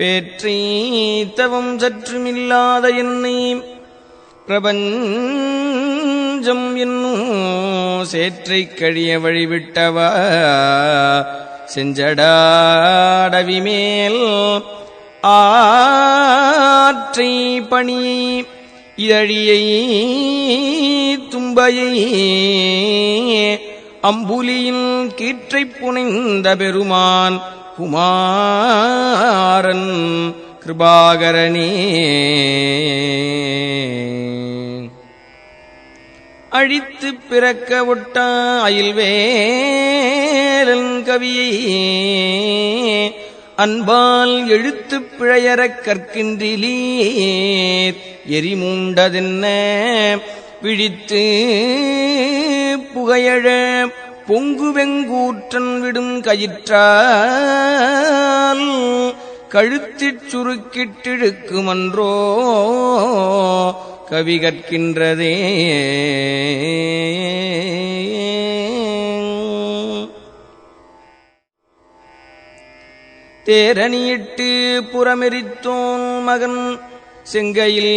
பேற்றி தவம் சற்றுமில்லாத என்னை பிரபஞ்சம் என்னும் சேற்றை கழிய வழிவிட்டவா? செஞ்சடாடவி மேல் ஆற்றை பணி இதழியை தும்பையை அம்புலியின் கீற்றைப் புனைந்த பெருமான் குமார். கிருபாகரன் கிருபாகரனே. அழித்து பிறக்க ஒட்ட அயில்வேலன் கவியை அன்பால் எழுத்து பிழையறக் கற்கின்றிலீர். எரிமூண்டதென்ன? விழித்து புகையழ பொங்குவெங்கூற்றன் விடும் கயிற்றா கழுத்திற் சுருக்கிட்டிழுக்குமன்றோ? கவி கற்கின்றதே. தேரணியிட்டு புறமெரித்தோன் மகன் செங்கையில்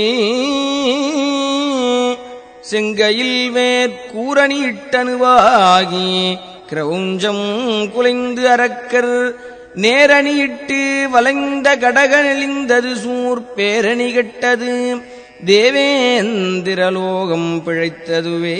செங்கையில் வேற்கூரணியிட்டனுவாகி கிரௌஞ்சம் குலைந்து அரக்கர் நேரணியிட்டு வளைந்த கடக நெளிந்தது சூர் பேரணி கெட்டது. தேவேந்திரலோகம் பிழைத்ததுவே.